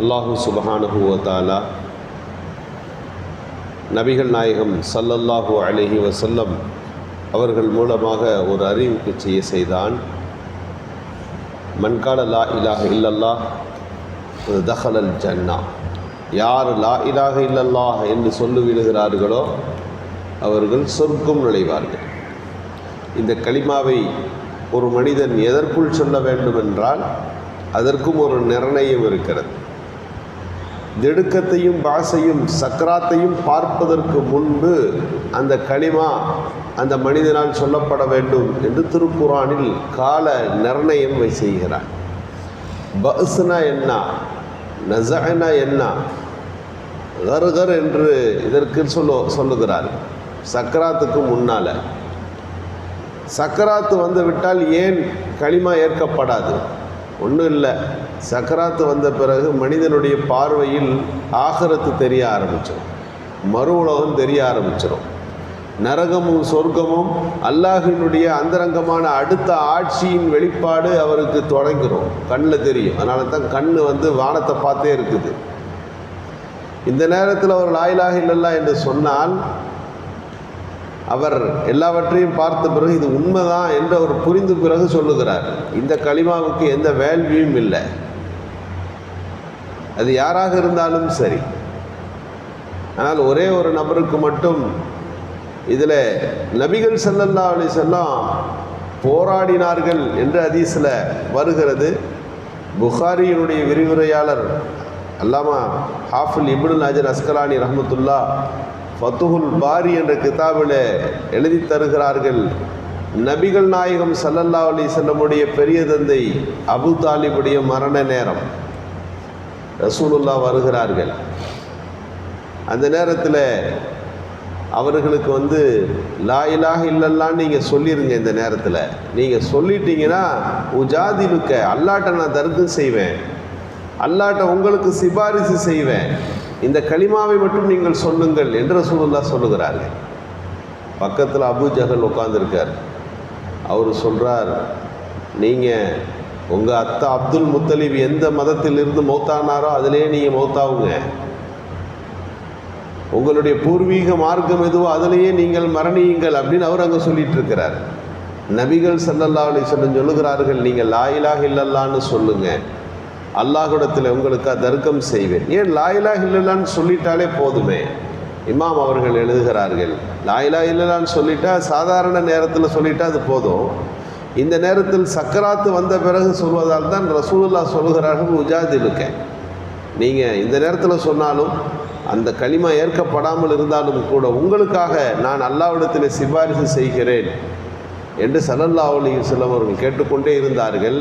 அல்லாஹு சுபஹானுவத்தாலா நபிகள் நாயகம் சல்லல்லாஹு அலஹி வசல்லம் அவர்கள் மூலமாக ஒரு அறிவிப்பு செய்ய செய்தான். மன்கால லா இலாக இல்லல்லா தஹலல் ஜன்னா. யார் லா இலாக இல்லல்லா என்று சொல்லி விடுகிறார்களோ அவர்கள் சொர்க்கம் நுழைவார்கள். இந்த களிமாவை ஒரு மனிதன் எதற்குள் சொல்ல வேண்டும் என்றால் அதற்கும் ஒரு நிர்ணயம் இருக்கிறது. திடுக்கத்தையும் பாசையும் சக்கராத்தையும் பார்ப்பதற்கு முன்பு அந்த களிமா அந்த மனிதனால் சொல்லப்பட வேண்டும் என்று திருக்குறானில் கால நிர்ணயம் செய்கிறார். பஸ்னா என்ன? நசனா என்ன? கர்கர் என்று இதற்கு சொல்லு சொல்லுகிறார். சக்கராத்துக்கு முன்னால். சக்கராத்து வந்து விட்டால் ஏன் களிமா ஏற்கப்படாது? ஒன்றும் இல்லை. சக்கராத்து வந்த பிறகு மனிதனுடைய பார்வையில் ஆகரத்து தெரிய ஆரம்பிச்சிடும் மறு உலகம் தெரிய ஆரம்பிச்சிடும் நரகமும் சொர்க்கமும் அல்லாஹினுடைய அந்தரங்கமான அடுத்த ஆட்சியின் வெளிப்பாடு அவருக்கு தொடங்கிறோம் கண்ணில் தெரியும். அதனால தான் கண் வந்து வானத்தை பார்த்தே இருக்குது. இந்த நேரத்தில் அவர் லாயிலாக இல்லல்லா என்று சொன்னால் அவர் எல்லாவற்றையும் பார்த்த பிறகு இது உண்மைதான் என்று அவர் புரிந்து பிறகு சொல்லுகிறார். இந்த களிமாவுக்கு எந்த வேள்வியும் இல்லை. அது யாராக இருந்தாலும் சரி. ஆனால் ஒரே ஒரு நபருக்கு மட்டும் இதில் நபிகள் செல்லல்லா அலி செல்லாம் போராடினார்கள் என்று அதீஸில் வருகிறது. புகாரியினுடைய விரிவுரையாளர் அல்லாமா ஹாஃபுல் இபுல் நாஜர் அஸ்கலானி ரஹமத்துல்லா ஃபத்துஹுல் பாரி என்ற கிதாபில் எழுதி தருகிறார்கள். நபிகள் நாயகம் சல்லல்லா அலி செல்லமுடைய பெரிய தந்தை அபு தாலிபுடைய மரண நேரம். ரசூலுல்லா வருகிறார்கள். அந்த நேரத்தில் அவர்களுக்கு வந்து லாயிலாக இல்லைல்லான்னு நீங்கள் சொல்லிடுங்க இந்த நேரத்தில். நீங்கள் சொல்லிட்டீங்கன்னா உஜாதிலுக்க அல்லாட்ட நான் தர்க்கம் செய்வேன். அல்லாட்ட உங்களுக்கு சிபாரிசு செய்வேன். இந்த களிமாவை மட்டும் நீங்கள் சொல்லுங்கள் என்று ரசூலுல்லா சொல்லுகிறார்கள். பக்கத்தில் அபு ஜஹல் உட்காந்துருக்கார் அவர் சொல்கிறார் நீங்கள் உங்கள் அத்தா அப்துல் முத்தலீப் எந்த மதத்திலிருந்து மௌத்தானாரோ அதிலே நீங்கள் மௌத்தாவுங்க. உங்களுடைய பூர்வீக மார்க்கம் எதுவோ அதிலேயே நீங்கள் மரணியுங்கள் அப்படின்னு அவர் அங்கே சொல்லிட்டு இருக்கிறார். நபிகள் சல்லல்லா அலி சொல்லும் சொல்லுகிறார்கள் நீங்கள் லாயிலாக இல்லல்லான்னு சொல்லுங்கள் அல்லாஹுடத்தில் உங்களுக்கு தர்க்கம் செய்வேன். ஏன் லாயிலா இல்லலான்னு சொல்லிட்டாலே போதுமே? இமாம் அவர்கள் எழுதுகிறார்கள் லாயிலா இல்லலான்னு சொல்லிட்டா சாதாரண நேரத்தில் சொல்லிட்டா அது போதும். இந்த நேரத்தில் சக்கராத்து வந்த பிறகு சொல்வதால் தான் ரசூலுல்லா சொல்கிறார்கள் இருக்கேன் நீங்கள் இந்த நேரத்தில் சொன்னாலும் அந்த களிமா ஏற்கப்படாமல் இருந்தாலும் கூட உங்களுக்காக நான் அல்லாவிடத்தில் சிபாரிசு செய்கிறேன் என்று சல்லல்லா அலி அவர்கள் கேட்டுக்கொண்டே இருந்தார்கள்.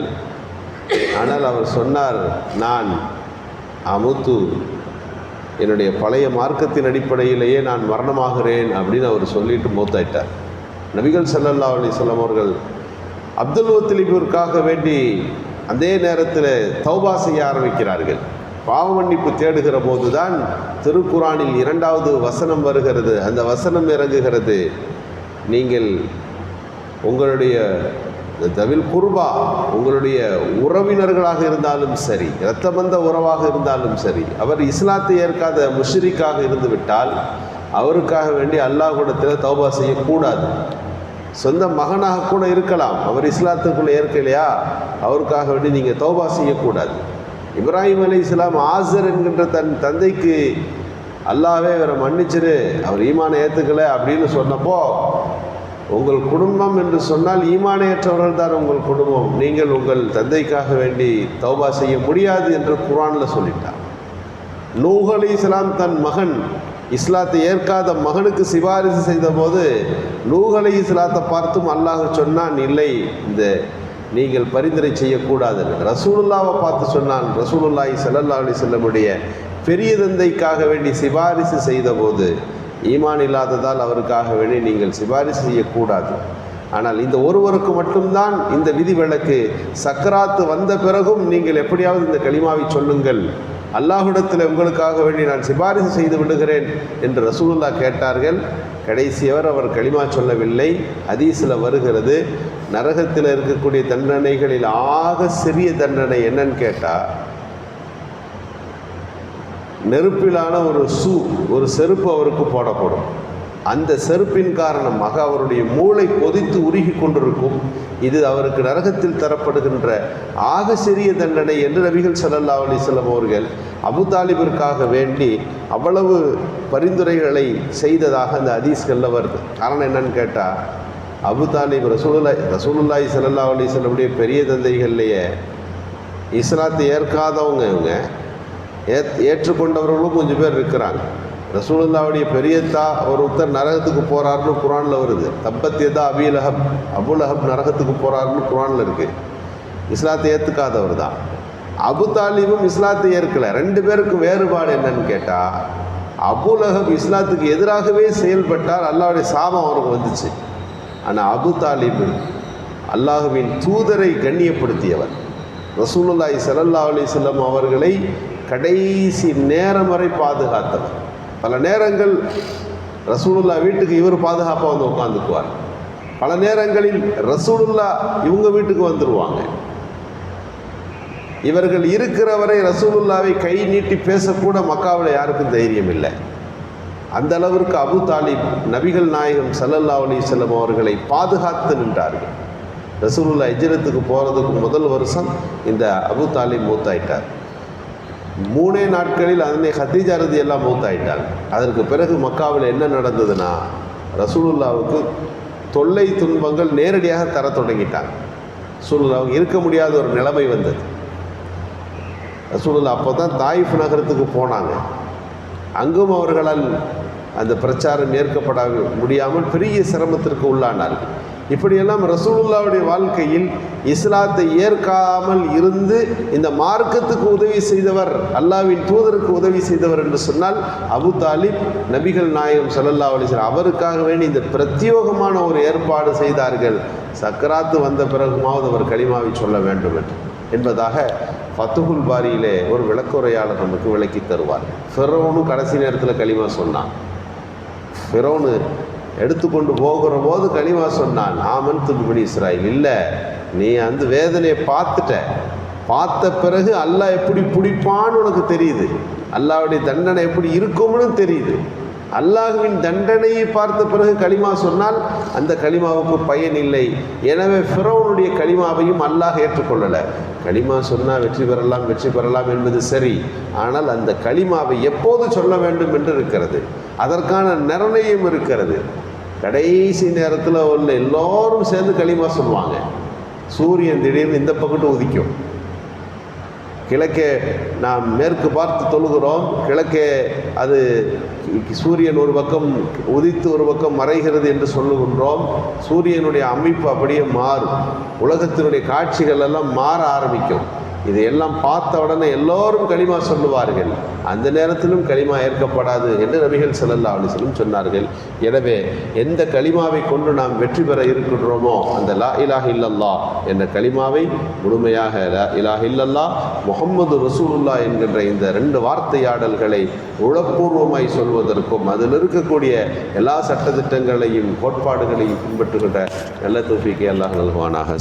ஆனால் அவர் சொன்னார் நான் அமுத்து என்னுடைய பழைய மார்க்கத்தின் அடிப்படையிலேயே நான் மரணமாகிறேன் அப்படின்னு அவர் சொல்லிட்டு மூத்தாயிட்டார். நபிகள் சல்லல்லா அலிஸ்லாம் அவர்கள் அப்துல் முத்தலிபிற்காக வேண்டி அதே நேரத்தில் தௌபா செய்ய ஆரம்பிக்கிறார்கள். பாவ மன்னிப்பு தேடுகிற போதுதான் திருக்குறானில் இரண்டாவது வசனம் வருகிறது. அந்த வசனம் இறங்குகிறது. நீங்கள் உங்களுடைய தவில் குர்பா. உங்களுடைய உறவினர்களாக இருந்தாலும் சரி இரத்தபந்த உறவாக இருந்தாலும் சரி அவர் இஸ்லாத்தை ஏற்காத முஷ்ரிக்காக இருந்து விட்டால் அவருக்காக வேண்டி அல்லாஹ்விடத்தில் தௌபா செய்யக்கூடாது. சொந்த மகனாக கூட இருக்கலாம் அவர் இஸ்லாத்துக்குள்ளே ஏற்கலையா? அவருக்காக வேண்டி நீங்கள் தௌபா செய்யக்கூடாது. இப்ராஹிம் அலி இஸ்லாம் ஆசர் என்கின்ற தன் தந்தைக்கு அல்லாவே இவரை மன்னிச்சிரு அவர் ஈமானை ஏற்றுக்கலை அப்படின்னு சொன்னப்போ உங்கள் குடும்பம் என்று சொன்னால் ஈமானையற்றவர்கள் தான் உங்கள் குடும்பம். நீங்கள் உங்கள் தந்தைக்காக வேண்டி தௌபா செய்ய முடியாது என்று குரானில் சொல்லிட்டார். நூஹ் அலி இஸ்லாம் தன் மகன் இஸ்லாத்தை ஏற்காத மகனுக்கு சிபாரிசு செய்தபோது நூஹ் அலி இஸ்லாத்தை பார்த்தும் அல்லாஹ் சொன்னான் இல்லை இந்த நீங்கள் பரிந்துரை செய்யக்கூடாது. ரசூலுல்லாவை பார்த்து சொன்னான் ரசூலுல்லாஹி சல்லல்லா அலி செல்லமுடைய பெரிய தந்தைக்காக வேண்டி சிபாரிசு செய்தபோது ஈமான் இல்லாததால் அவருக்காக வேண்டி நீங்கள் சிபாரிசு செய்யக்கூடாது. ஆனால் இந்த ஒருவருக்கு மட்டும்தான் இந்த விதி விலக்கு சக்கராத்து வந்த பிறகும் நீங்கள் எப்படியாவது இந்த களிமாவை சொல்லுங்கள். அல்லாஹுடத்தில் உங்களுக்காக வேண்டி நான் சிபாரிசு செய்து விடுகிறேன் என்று ரசூலுல்லா கேட்டார்கள். கடைசியவர் அவர் களிமா சொல்லவில்லை. ஹதீஸில் வருகிறது நரகத்தில் இருக்கக்கூடிய தண்டனைகளில் ஆக சிறிய தண்டனை என்னன்னு கேட்டால் நெருப்பிலான ஒரு சூ ஒரு செருப்பு அவருக்கு போடப்படும். அந்த செருப்பின் காரணமாக அவருடைய மூளை கொதித்து உருகி கொண்டிருக்கும். இது அவருக்கு நரகத்தில் தரப்படுகின்ற ஆக சிறிய தண்டனை என்று நபிகள் ஸல்லல்லாஹு அலைஹி வஸல்லம் அவர்கள் வேண்டி அவ்வளவு பரிந்துரைகளை செய்ததாக அந்த ஹதீஸ்களில் வருது. காரணம் என்னன்னு கேட்டால் அபுதாலிப் தாலிப் ரசூலுல்லாய் ரசூலுல்லாஹி ஸல்லல்லாஹு பெரிய தந்தைகள்லையே இஸ்லாத்தை ஏற்காதவங்க இவங்க. ஏற்றுக்கொண்டவர்களும் கொஞ்சம் பேர் இருக்கிறாங்க. ரசூலுல்லாவுடைய பெரியத்தா ஒருத்தர் நரகத்துக்கு போகிறாருன்னு குரானில் வருது. தப்பத்தியதா அபிலஹப் அபுலஹப் நரகத்துக்கு போகிறாருன்னு குரானில் இருக்குது இஸ்லாத்தை ஏற்றுக்காதவர் தான். அபு தாலிபும் இஸ்லாத்தை ஏற்கலை. ரெண்டு பேருக்கும் வேறுபாடு என்னன்னு கேட்டால் அபுலஹப் இஸ்லாத்துக்கு எதிராகவே செயல்பட்டார் அல்லாவுடைய சாபம் அவருக்கு வந்துச்சு. ஆனால் அபு தாலிபு அல்லாஹுவின் தூதரை கண்ணியப்படுத்தியவர். ரசூலுல்லாய் ஸல்லல்லாஹு அலி செல்லம் அவர்களை கடைசி நேரம் வரை பாதுகாத்தவர். பல நேரங்கள் ரசூலுல்லா வீட்டுக்கு இவர் பாதுகாப்பாக வந்து உட்காந்துக்குவார் பல நேரங்களில் ரசூலுல்லா இவங்க வீட்டுக்கு வந்துடுவாங்க இவர்கள் இருக்கிற வரை ரசூலுல்லாவை கை நீட்டி பேசக்கூட மக்காவில் யாருக்கும் தைரியம் இல்லை அந்த அளவிற்கு அபு தாலிப் நபிகள் நாயகம் சல்லல்லா அலி செல்லம் அவர்களை பாதுகாத்து நின்றார்கள். ரசூலுல்லா இஜ்ரத்துக்கு போகிறதுக்கு முதல் வருஷம் இந்த அபு தாலிப் மூத்தாயிட்டார். மூணே நாட்களில் அதனை ஹத்தீஜா ரதி எல்லாம் மூத்தாயிட்டாங்க அதற்கு பிறகு மக்காவில் என்ன நடந்ததுன்னா ரசூலுல்லாவுக்கு தொல்லை துன்பங்கள் நேரடியாக தர தொடங்கிட்டாங்க ரசூலுல்லாவுக்கு இருக்க முடியாத ஒரு நிலைமை வந்தது. ரசூலுல்லா அப்போ தான் தாயிஃப் நகரத்துக்கு போனாங்க. அங்கும் அவர்களால் அந்த பிரச்சாரம் ஏற்கப்பட முடியாமல் பெரிய சிரமத்திற்கு உள்ளானார்கள். இப்படியெல்லாம் ரசூலுல்லாவுடைய வாழ்க்கையில் இஸ்லாத்தை ஏற்காமல் இருந்து இந்த மார்க்கத்துக்கு உதவி செய்தவர் அல்லாவின் தூதருக்கு உதவி செய்தவர் என்று சொன்னால் அபு தாலிப் நபிகள் நாயகம் சல்லல்லா அலிஸ்லாம் அவருக்காக வேண்டி இந்த பிரத்யோகமான ஒரு ஏற்பாடு செய்தார்கள். சக்கராத்து வந்த பிறகுமாவது அவர் களிமாவை சொல்ல வேண்டும் என்று. என்பதாக ஃபத்துகுல் பாரியிலே ஒரு விளக்குரையாளர் நமக்கு விளக்கி தருவார். ஃபெரோனும் கடைசி நேரத்தில் களிமா சொன்னான். ஃபெரோனு எடுத்துக்கொண்டு போகிற போது களிமா சொன்னான் ஆமன் துன்பி இஸ்ராயில். இல்லை நீ அந்த வேதனையை பார்த்துட்ட. பார்த்த பிறகு அல்லாஹ் எப்படி பிடிப்பான்னு உனக்கு தெரியுது. அல்லாவுடைய தண்டனை எப்படி இருக்கும்னு தெரியுது. அல்லாஹுவின் தண்டனையை பார்த்த பிறகு களிமா சொன்னால் அந்த களிமாவுக்கு பயன் இல்லை. எனவே ஃபிரோனுடைய களிமாவையும் அல்லாஹ் ஏற்றுக்கொள்ளலை. களிமா சொன்னால் வெற்றி பெறலாம் வெற்றி பெறலாம் என்பது சரி. ஆனால் அந்த களிமாவை எப்போது சொல்ல வேண்டும் என்று இருக்கிறது. அதற்கான நிர்ணயம் இருக்கிறது. கடைசி நேரத்தில் உள்ள எல்லோரும் சேர்ந்து களிமா சொல்லுவாங்க. சூரியன் திடீர்னு இந்த பக்கத்து உதிக்கும். கிழக்கே நாம் மேற்கு பார்த்து தொழுகிறோம். கிழக்கே அது சூரியன் ஒரு பக்கம் உதித்து ஒரு பக்கம் மறைகிறது என்று சொல்லுகின்றோம். சூரியனுடைய அமைப்பு அப்படியே மாறும். உலகத்தினுடைய காட்சிகள் எல்லாம் மாற ஆரம்பிக்கும். இதையெல்லாம் பார்த்த உடனே எல்லோரும் களிமா சொல்லுவார்கள். அந்த நேரத்திலும் களிமா ஏற்கப்படாது என்று நபிகள் செல்லல்லா அலிசலும் சொன்னார்கள். எனவே எந்த களிமாவை கொண்டு நாம் வெற்றி பெற இருக்கின்றோமோ அந்த லா இலாஹ் இல்லல்லா என்ற களிமாவை முழுமையாக லா இலாஹ் இல்லல்லா முஹம்மது ரசூலுல்லா என்கின்ற இந்த ரெண்டு வார்த்தையாடல்களை உளப்பூர்வமாய் சொல்வதற்கும் அதில் இருக்கக்கூடிய எல்லா சட்டத்திட்டங்களையும் கோட்பாடுகளையும் பின்பற்றுகின்ற நல்ல தூஃபிக்கை அல்லாஹ் நல்குவானாக.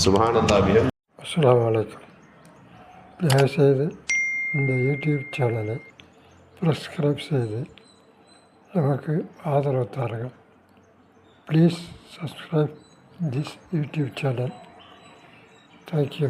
அஸ்லாம் வலைக்கம் அலைக்கும் தயவுசெய்து இந்த யூடியூப் சேனலை சப்ஸ்கிரைப் செய்து நமக்கு ஆதரவு தாருங்கள் please subscribe this YouTube channel thank you